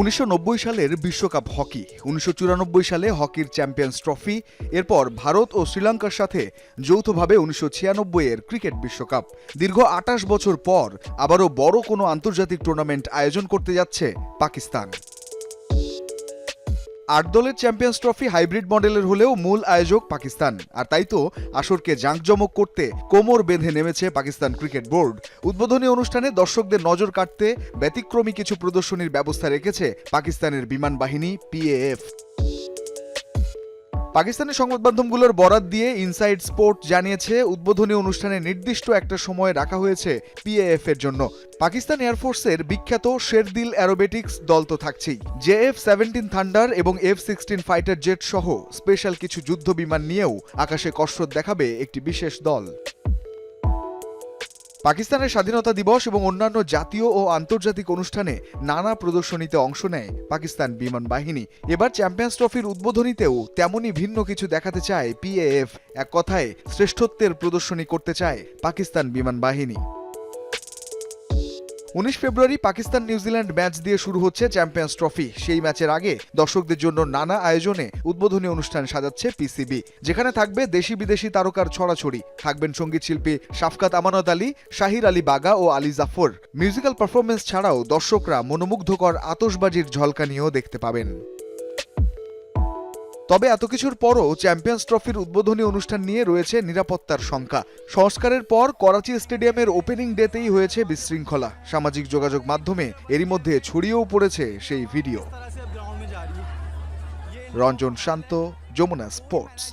উনিশশো নব্বই সালের বিশ্বকাপ হকি, উনিশশো চুরানব্বই সালে হকির চ্যাম্পিয়ন্স ট্রফি, এরপর ভারত ও শ্রীলঙ্কার সাথে যৌথভাবে উনিশশো ছিয়ানব্বই এর ক্রিকেট বিশ্বকাপ। দীর্ঘ আটাশ বছর পর আবারও বড় কোনো আন্তর্জাতিক টুর্নামেন্ট আয়োজন করতে যাচ্ছে পাকিস্তান। আট দলের চ্যাম্পিয়ন্স ট্রফি হাইব্রিড মডেলের হলেও মূল আয়োজক পাকিস্তান। আর তাই তো আসরকে জাঁকজমক করতে কোমর বেঁধে নেমেছে পাকিস্তান ক্রিকেট বোর্ড। উদ্বোধনী অনুষ্ঠানে দর্শকদের নজর কাটতে ব্যতিক্রমী কিছু প্রদর্শনীর ব্যবস্থা রেখেছে পাকিস্তানের বিমান বাহিনী, পিএএফ। পাকিস্তানের সংবাদ মাধ্যমগুলোর বরাত দিয়ে ইনসাইড স্পোর্ট জানিয়েছে, উদ্বোধনী অনুষ্ঠানে নির্দিষ্ট একটা সময় রাখা হয়েছে পিএএফ এর জন্য। পাকিস্তান এয়ারফোর্সের বিখ্যাত শেরদিল অ্যারোবেটিক্স দল তো থাকছেই। জে এফ সেভেন্টিন থান্ডার এবং এফ সিক্সটিন ফাইটার জেট সহ স্পেশাল কিছু যুদ্ধ বিমান নিয়েও আকাশে কসরত দেখাবে একটি বিশেষ দল। পাকিস্তানের স্বাধীনতা দিবস এবং অন্যান্য জাতীয় ও আন্তর্জাতিক অনুষ্ঠানে নানা প্রদর্শনীতে অংশ নেয় পাকিস্তান বিমান বাহিনী। এবার চ্যাম্পিয়ন্স ট্রফির উদ্বোধনীতেও তেমনই ভিন্ন কিছু দেখাতে চায় পিএএফ। এক কথায়, শ্রেষ্ঠত্বের প্রদর্শনী করতে চায় পাকিস্তান বিমান বাহিনী। উনিশ ফেব্রুয়ারি পাকিস্তান নিউজিল্যান্ড ম্যাচ দিয়ে শুরু হচ্ছে চ্যাম্পিয়ন্স ট্রফি। সেই ম্যাচের আগে দর্শকদের জন্য নানা আয়োজনে উদ্বোধনী অনুষ্ঠান সাজাচ্ছে পিসিবি, যেখানে থাকবে দেশি বিদেশি তারকার ছড়াছড়ি। থাকবেন সংগীত শিল্পী সাফকাত আমানত আলী, শাহির আলী বাগা ও আলী জাফর। মিউজিক্যাল পারফরমেন্স ছাড়াও দর্শকরা মনোমুগ্ধকর আতসবাজির ঝলকানিও দেখতে পাবেন। তবে এত কিছুর পরও চ্যাম্পিয়ন্স ট্রফির উদ্বোধনী অনুষ্ঠান নিয়ে রয়েছে নিরাপত্তার শঙ্কা। সংস্কারের পর করাচি স্টেডিয়ামের ওপেনিং ডেতেই হয়েছে বিশৃঙ্খলা। সামাজিক যোগাযোগ মাধ্যমে এরই মধ্যে ছড়িয়েও পড়েছে সেই ভিডিও। রঞ্জন শান্ত, যমুনা স্পোর্টস।